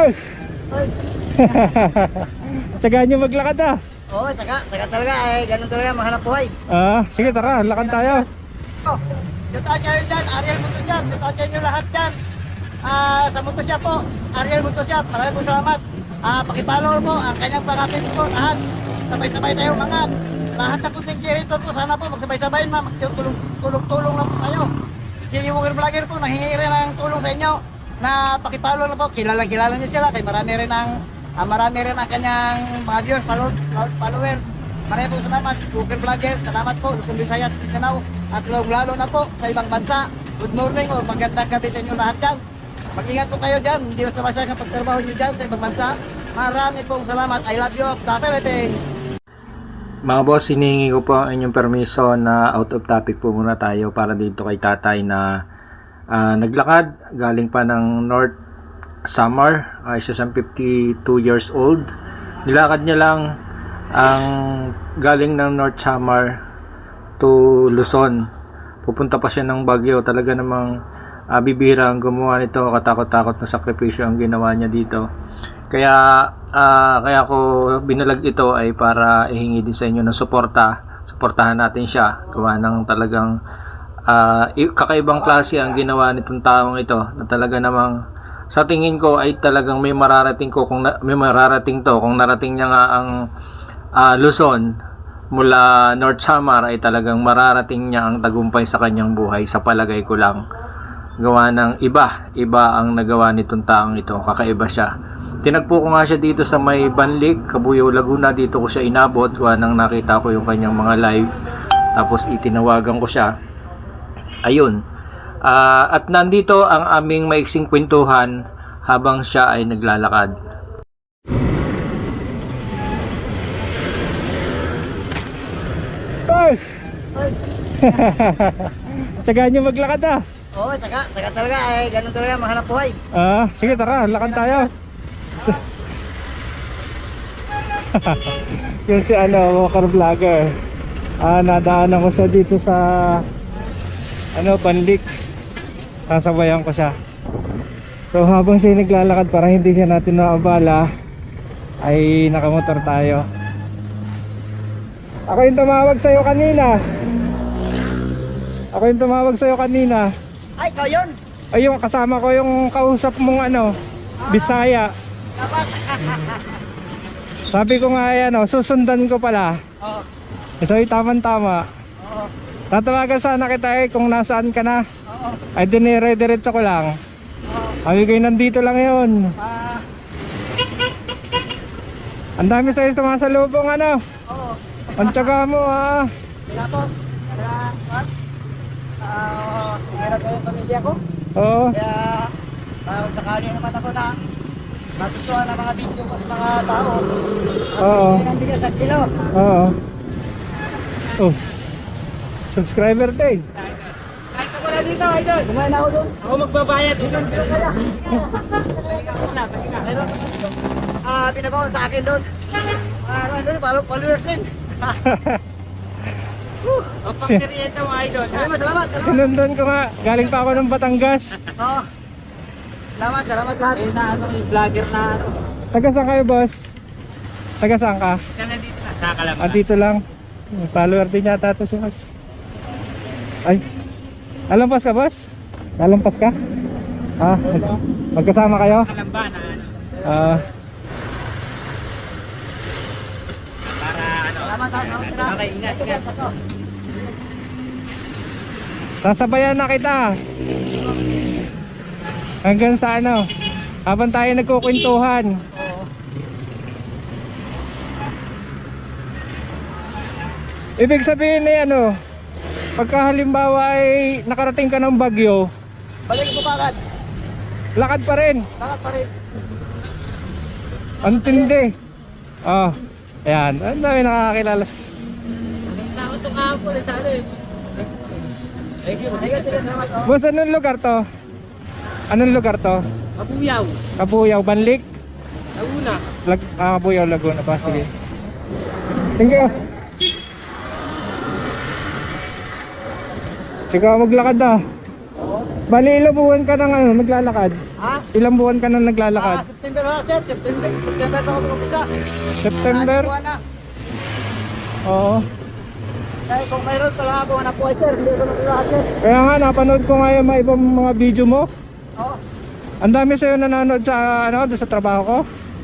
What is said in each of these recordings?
Boss! Tsagaan nyo maglakad ah. Oo, taga, taga talaga eh. Ganun talaga, mahanap buhay. Ah, sige tara, lakad tayo. Oh, tatya yun dyan, Ariel Motoshop. Yung tatya nyo lahat dyan. Ah, sa Motoshop po, Ariel Motoshop. Maraming po salamat. Ah, pakipollow mo ang kanyang pangapin po lahat. Sabay-sabay tayo mga lahat ng content creator po sana po magsabay-sabay na magtulong-tulong na po tayo. Si Walker Vlogger po nanghingi rin ng tulong sa inyo na pakipollow na po. Kilala kilala niyo sila kay marami rin ang ah, marami rin ang kanyang mga viewers, follow, follower. Marami po salamat, Walker Vlogger. Salamat po, Luzon, Visayas, Mindanao. At lalo na po sa ibang bansa. Good morning o magandang gabi sa inyo lahat dyan. Mag-ingat po kayo dyan. Hindi ko sabasya ang pagtrabaho nyo dyan sa ibang bansa. Marami pong salamat. I love you. Stop everything. Mga boss, hinihingi ko po ang inyong permiso na out of topic po muna tayo para dito kay tatay na ah, naglakad galing pa ng North Samar, ay isa siyang 52 years old. Nilakad niya lang ang galing ng North Samar to Luzon. Pupunta pa siya ng Baguio. Talaga namang ah, bibihira ang gumawa nito. Katakot-takot na sakripisyo ang ginawa niya dito. Kaya ah, kaya ko binalag ito ay para ihingi din sa inyo ng suporta. Suportahan natin siya. Gawa ng talagang i- kakaibang klase ang ginawa nitong taong ito na talaga namang sa tingin ko ay talagang may mararating ko kung na- may mararating to. Kung narating niya nga ang ah, Luzon mula North Samar ay talagang mararating niya ang tagumpay sa kanyang buhay. Sa palagay ko lang gawa ng iba iba ang nagawa nitong taong ito. Kakaiba siya. Tinagpo ko nga siya dito sa may Banlik Kabuyaw Laguna. Dito ko siya inabot. Gawa ng nakita ko yung kanyang mga live. Tapos itinawagan ko siya ayun Ah, at nandito ang aming maiksing kwentuhan habang siya ay naglalakad Boss! Tsagaan nyo maglakad ah. Oo, taga, taga talaga eh. Ganun talaga, mahanap buhay. Ah, sige tara, lakad tayo. yung si ano, walker vlogger. Ah, nadaanan ko siya dito sa ano, Banlik. Sasabayan ko siya. So habang siya naglalakad para hindi siya natin naabala ay nakamotor tayo. Ako yung tumawag sa'yo kanina. Ako yung tumawag sa'yo kanina. Ay, ikaw yun. Ay yung kasama ko yung kausap mong ano, Bisaya. Sabi ko nga yan, oh, susundan ko pala. Oo. So tama-tama. Oo. Tatawagan sana kita eh kung nasaan ka na. Oo. Ay dinire-diretso ko lang. Oo. Sabi ko nandito lang yun. Ah, Ang dami sa'yo sumasalubong ano. oo. Ang tsaga mo ah. Sila po. Sila, what? Ah, hirap ko yung pamilya ko. Oo. Kaya, uh, sakali naman ako na matutuwa ng mga video ko sa mga tao. Oo. Ang bigas at kilo. Oo. Oh. Subscriber tayo. Kahit ako na dito, idol. Kumain ako doon. Ako magbabayad. Doon, doon kaya. Ah, binabawan sa akin doon. Ah, ano doon, follow- followers din. Si- Pagkirienta mo, idol. Salamat, salamat. salamat. Sinundan ko nga. Galing pa ako ng Batangas. Oo. Salamat, salamat lahat. Eh, na ano, yung vlogger na ano. Taga saan kayo boss? Taga saan ka? Na dito na. Nakakalama. Ah, dito lang. Follower din yata ito si boss. Ay. Alampas ka, boss? Alampas ka? Ah, mag- magkasama kayo? Kalamba na ano. Ah, Para ano. Salamat. Okay, ingat, ingat. sasabayan na kita. Hanggang sa ano? Habang tayo nagkukwentuhan. Ibig sabihin na ano, pagka halimbawa ay nakarating ka ng Bagyo, Balik ko bakit? lakad pa rin. Bakit pa rin? Ang tindi. Oh, ayan. Ang dami nakakakilala. Tao to kahapon sa ano eh. Boss, anong lugar to? Anong lugar to? Kabuyaw. Kabuyaw, Banlik? Laguna. Lag ah, Kabuyaw, Laguna pa. Sige. Thank you. Ikaw maglakad na. Bali, ilang buwan ka nang ano, naglalakad. Ha? ilang buwan ka na Ah, naglalakad? September ha, sir. September. September ako mag-umpisa. September? Ah, na. Oo. Dahil kung mayroon pala ako anak ko ay sir, hindi ko naglalakad sir. Kaya nga, napanood ko nga yung mga ibang mga video mo. Oo. Ang dami sa'yo nanonood sa, ano, sa trabaho ko.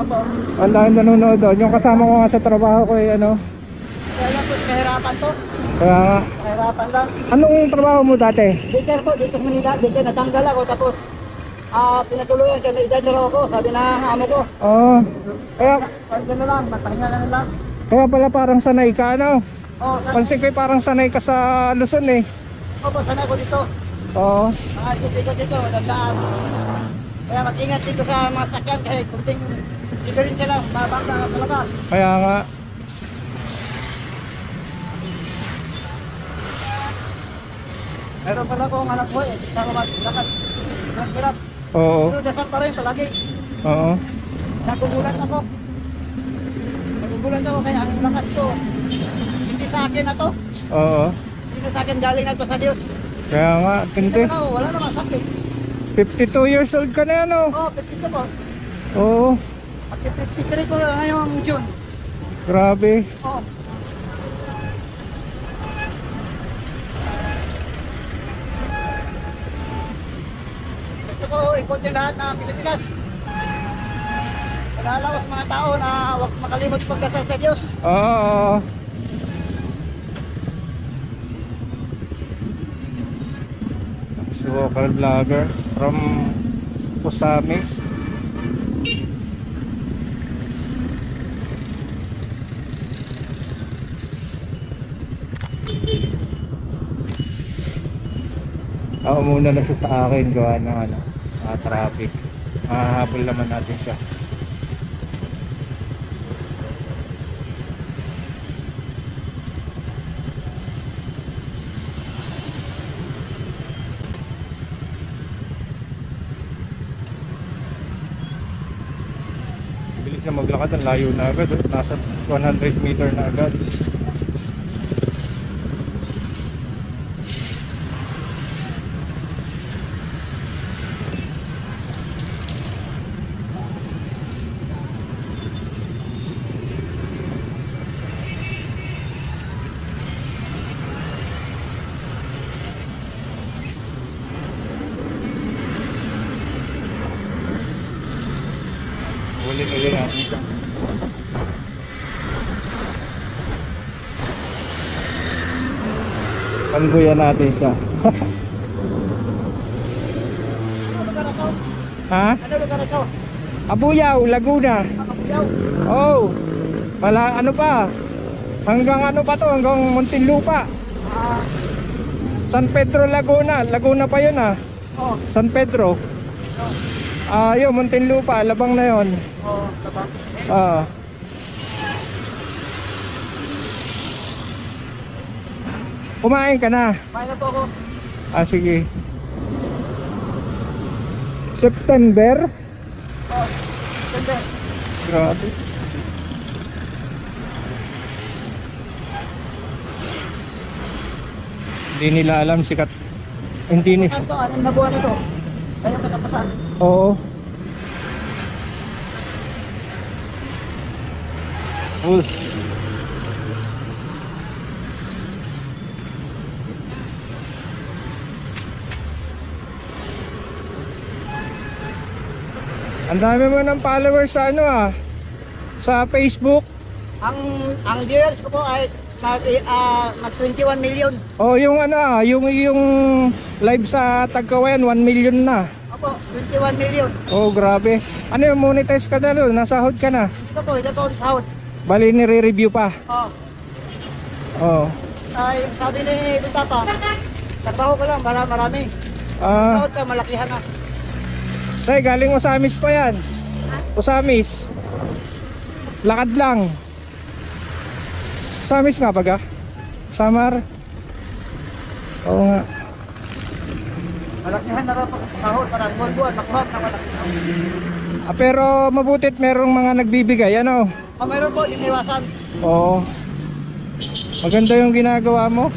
Opo. Ang dami nanonood doon. Yung kasama ko nga sa trabaho ko, eh, ano. Kaya lang po, kahirapan to. Kaya nga, lang. anong trabaho mo dati? Daycare po, dito sa Manila. Daycare, natanggal ako. Tapos, ah, pinatuloyan siya. Naidadalo ako. Sabi na amo ko. Oo. Kaya, Pag gano'n lang, matahinga na lang. kaya pala parang sanay ka, ano. Oo, sana. Pansin ko parang sanay ka sa Luzon, eh. Opo, sana ako dito. Oo. Mga sisiko dito, magandaan. Kaya mag-ingat dito sa mga sakyan kasi kunting diferensya lang, babang na talaga. Kaya nga, Meron pala akong anak ko eh, ako maglakas. Hirap-hirap. oo. Pero dasal pa rin palagi. Oo. Nagugulat ako. Nagugulat ako kaya ang lakas ko. Hindi sa akin na to. Oo. Hindi sa akin galing na to sa Diyos. Kaya nga, Hindi naman ako, wala namang sakit. 52 years old ka na, ano. Oo, oh, 52 po. Oo. At 53 ko na ngayong June. Grabe. Oo. Gusto ikot yung lahat ng Pilipinas. Pag-aalawas mga tao na huwag makalimot pagdasal sa Diyos. Oo. Si Walker Vlogger from Pusamis. Ako muna na siya sa akin gawa ng ano, ah, traffic. Mahahabol naman natin siya. Bilis na maglakad, ang layo na agad. Nasa 100 meter na agad. Uli-uli natin siya. Panduyan natin siya. Ha? Ano lugar ako? Abuyaw, Laguna. Makabuyaw. Oh. Wala ano pa? Hanggang ano pa to? Hanggang Muntinlupa. Ah, San Pedro, Laguna. Laguna pa yun ah. oo. San Pedro. Ah, yun, Muntinlupa. Labang na yun. Oo, taba. Ah. Kumain ka na. Kumain na po ako. Ah, sige. September? Oo. Ganda. Grabe. Hindi nila alam sikat. Hindi ni. Ito, anim na buwan na to. Kaya katapasan. Oo. Full. Ang dami mo ng followers sa ano ah. Sa Facebook. Ang ang viewers ko po ay mag, ah, mag 21 million. Oh, yung ano ah, yung yung live sa Tagkawayan 1 million na. Opo, 21 million. Oh, grabe. Ano yung monetize ka na doon? Nasahod ka na. Ito po, ito po sahod. Bali nire-review pa. Oh, Oh. ay sabi ni Bitapa, trabaho ko lang, para marami. Ah, Sahod ka, malakihan na. tay, galing Usamis pa yan. Usamis. Lakad lang. Usamis nga baga? Samar. Oo nga. Malakihan na rin po sahod, parang buwan-buwan, makuha na malaki. Ah, pero mabutit merong mga nagbibigay, ano? Ah, meron po, iniwasan. Oo. Maganda yung ginagawa mo.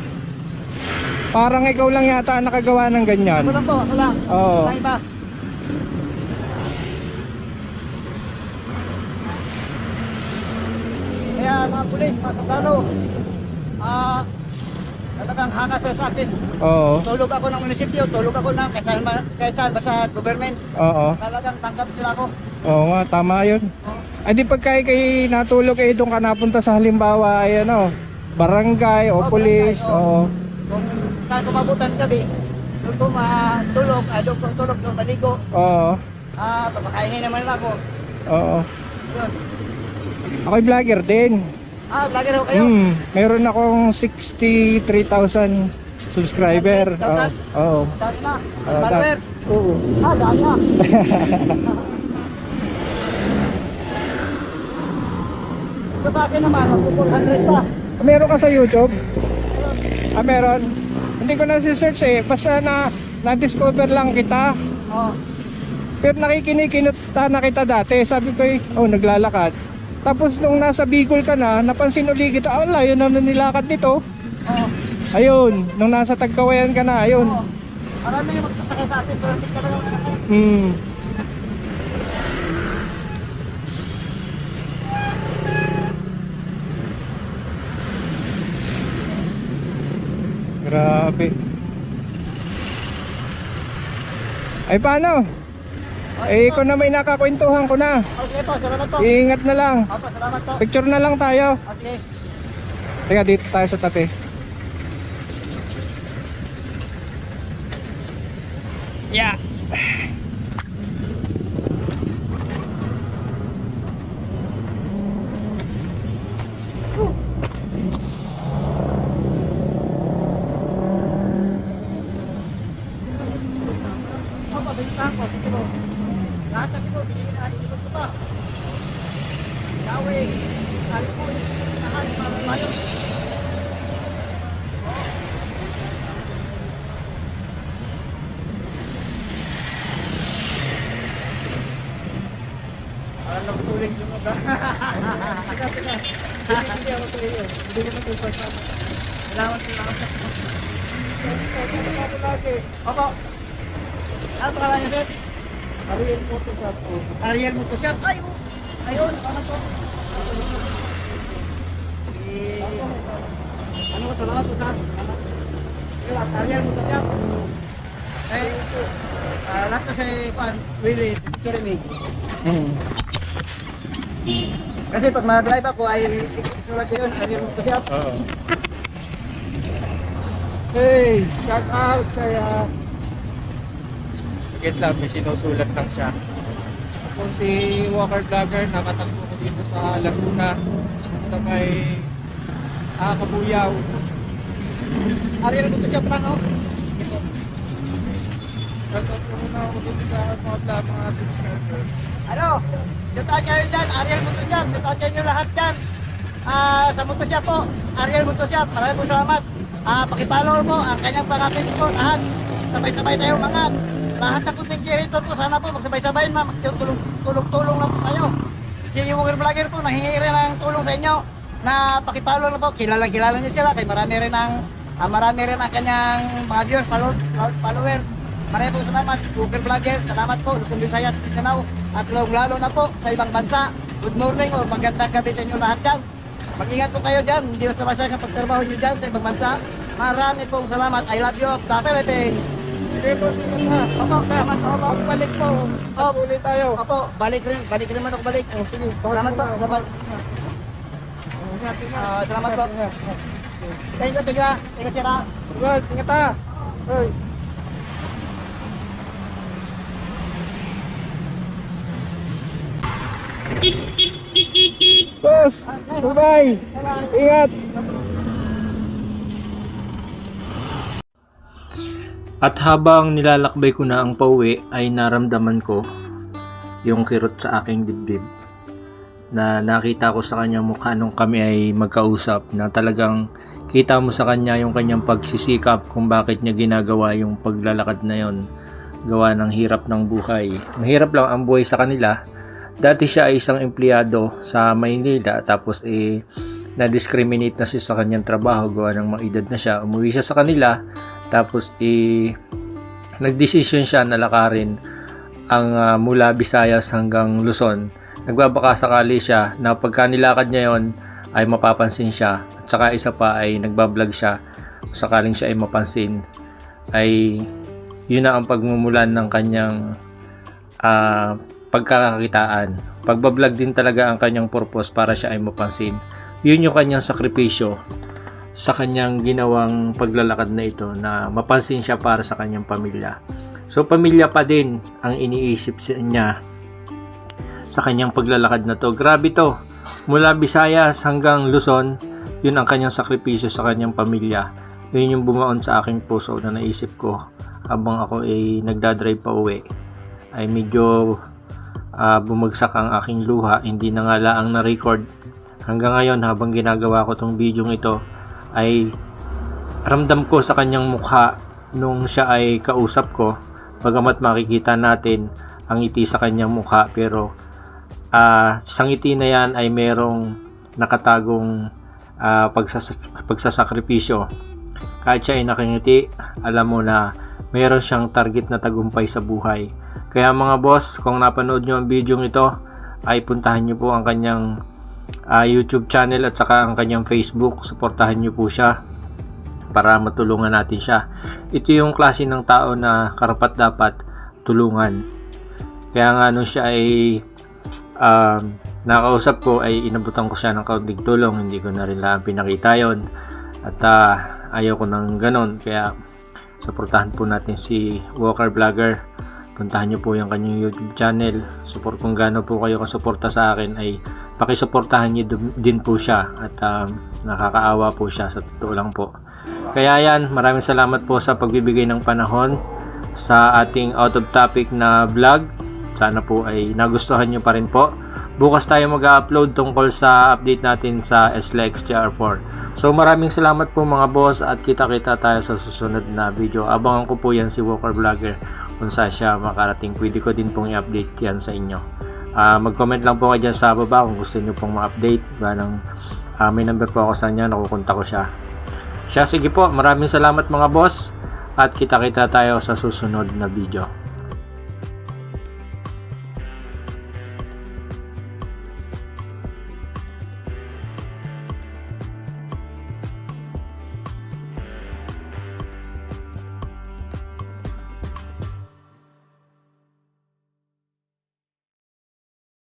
Parang ikaw lang yata ang nakagawa ng ganyan. Ako lang po, ako lang. Oo. Wala iba. Kaya mga pulis, mga sundalo, ah, talagang hanga sila sa akin. Oo. Tulog ako ng munisipyo, tulog ako ng kahit kahit saan basta government. Oo. Talagang tanggap sila ako. Oo nga, tama yun. Ay di pagka kay natulog kayo doon ka napunta sa halimbawa ay ano, barangay o Oh, pulis, barangay, oo. Kung saan kumabutan gabi, doon ko matulog, ah, doon ko tulog, doon maligo. Oo. Ah, papakainin naman ako. Oo. Yun. Ako'y vlogger din. Ah, vlogger ho kayo. Hmm, meron akong 63,000 subscriber. Oo. Oo. Dami na. Oo, da- Followers. Oo. Ah, dami na. Sa akin naman, ako 400 pa. Meron ka sa YouTube? Ah, meron. Hindi ko na si-search eh. Basta na na-discover lang kita. Oh. Pero nakikinikinuta na kita dati. Sabi ko eh, oh, naglalakad. Tapos nung nasa Bicol ka na, napansin uli kita, oh, layo na nilakad nito. Oh. Ayun, nung nasa Tagkawayan ka na, ayun. Oh. Marami yung magsasakay sa atin, pero hindi ka lang Hmm. Grabe. Ay paano? Eh, ikaw na may nakakwentuhan ko na. Okay po, salamat po. Iingat na lang. Opo, salamat po. Picture na lang tayo. Okay. Teka, dito tayo sa tabi. Yeah. Opo, bigyan po. Sige po. Lahat na po, binigyan na alis ko pa. Yahweh, sabi po, lahat para tayo. Nakutuling yung mga. Hindi, ako sa iyo. Hindi naman first time. Salamat, salamat. Opo. Ano pangalan niyo, sir? Ariel Photoshop po. Ariel Motoshop. Ay, oh. ayun, ano to? Eh, ano ko, salamat po. Salamat, Ariel Motoshop. Eh, ah, lahat kasi, pan, Willie, Kirinig. Hmm. Kasi pag mag-drive ako ay sulat ko yun, Motoshop. Oo. Hey, shout out kay uh, Sige lang, may sinusulat lang siya. Ako si Walker Vlogger, nakatagpo ko dito sa Laguna sa may ah, Kabuyaw. Ariel Motoshop lang, oh. Shout out ko muna ako dito sa mga subscribers. Ano? Kayo dyan, Ariel. Shout out kayo lahat dyan. Ah, sa Motoshop po, Ariel Motoshop. Maraming po salamat. Ah, pakipollow mo ang kanyang pangapit po lahat. Sabay-sabay tayong mga lahat ng content creator po sana po magsabay-sabay na tulong-tulong na po tayo. Si Walker Vlogger po nahingi rin ng tulong sa inyo na pakipollow na po. Kilala kilala niyo sila kay marami rin ang ah, marami rin ang kanyang mga viewers, follow, follower. Maraming po salamat, Walker Vlogger. Salamat po, Luzon, Visayas, Mindanao. At lalo na po sa ibang bansa. Good morning o magandang gabi sa inyo lahat dyan. Mag-ingat po kayo dyan. Hindi basta basta ang pagtrabaho nyo dyan sa ibang bansa. Marami pong salamat. I love you. The Philippines. Sige po, sige na. Opo, salamat po. Opo. Balik po. Opo. Ulit tayo. Opo, balik rin. Balik rin naman ako balik. Oh, sige. Salamat po. Salamat. Ah, salamat po. Thank you, tiga. Tiga sira. Well, ingat ha. Hoy. Boss, bye-bye. Ingat. At habang nilalakbay ko na ang pauwi ay naramdaman ko yung kirot sa aking dibdib na nakita ko sa kanyang mukha nung kami ay magkausap na talagang kita mo sa kanya yung kanyang pagsisikap kung bakit niya ginagawa yung paglalakad na yon gawa ng hirap ng buhay. Mahirap lang ang buhay sa kanila. Dati siya ay isang empleyado sa Maynila tapos eh na-discriminate na siya sa kanyang trabaho gawa ng mga edad na siya. Umuwi siya sa kanila tapos eh nagdesisyon siya na lakarin ang ah, mula Visayas hanggang Luzon. Nagbabaka sakali siya na pagka nilakad niya yon ay mapapansin siya at saka isa pa ay nagbablog siya kung sakaling siya ay mapansin ay yun na ang pagmumulan ng kanyang ah, pagkakakitaan pagbablog din talaga ang kanyang purpose para siya ay mapansin yun yung kanyang sakripisyo sa kanyang ginawang paglalakad na ito na mapansin siya para sa kanyang pamilya. So pamilya pa din ang iniisip si- niya sa kanyang paglalakad na to. Grabe to. Mula Visayas hanggang Luzon, yun ang kanyang sakripisyo sa kanyang pamilya. Yun yung bumaon sa aking puso na naisip ko habang ako ay nagdadrive pa uwi. Ay medyo ah, bumagsak ang aking luha. Hindi na nga laang na-record. Hanggang ngayon habang ginagawa ko tong video ito ay ramdam ko sa kanyang mukha nung siya ay kausap ko bagamat makikita natin ang ngiti sa kanyang mukha pero ah sa ngiti na yan ay merong nakatagong ah, pagsas- pagsasakripisyo kahit siya ay nakangiti alam mo na meron siyang target na tagumpay sa buhay kaya mga boss kung napanood nyo ang video ito ay puntahan nyo po ang kanyang ah, YouTube channel at saka ang kanyang Facebook. Suportahan niyo po siya para matulungan natin siya. Ito yung klase ng tao na karapat dapat tulungan. Kaya nga nung siya ay um, nakausap ko ay inabutan ko siya ng kaunting tulong. Hindi ko na rin lang pinakita yon At ah, ayaw ko ng ganon. Kaya suportahan po natin si Walker Vlogger. Puntahan niyo po yung kanyang YouTube channel. Support kung gaano po kayo kasuporta sa akin ay pakisuportahan dum- din po siya at um, nakakaawa po siya sa totoo lang po. Kaya yan, maraming salamat po sa pagbibigay ng panahon sa ating out of topic na vlog. Sana po ay nagustuhan nyo pa rin po. Bukas tayo mag-upload tungkol sa update natin sa SLEX TR4. So maraming salamat po mga boss at kita-kita tayo sa susunod na video. Abangan ko po yan si Walker Vlogger kung saan siya makarating. Pwede ko din pong i-update yan sa inyo. Ah, mag-comment lang po kayo dyan sa baba kung gusto niyo pong ma-update. Ganang, ah, may number po ako sa inyo, nakukunta ko siya. Siya, sige po, maraming salamat mga boss at kita-kita tayo sa susunod na video.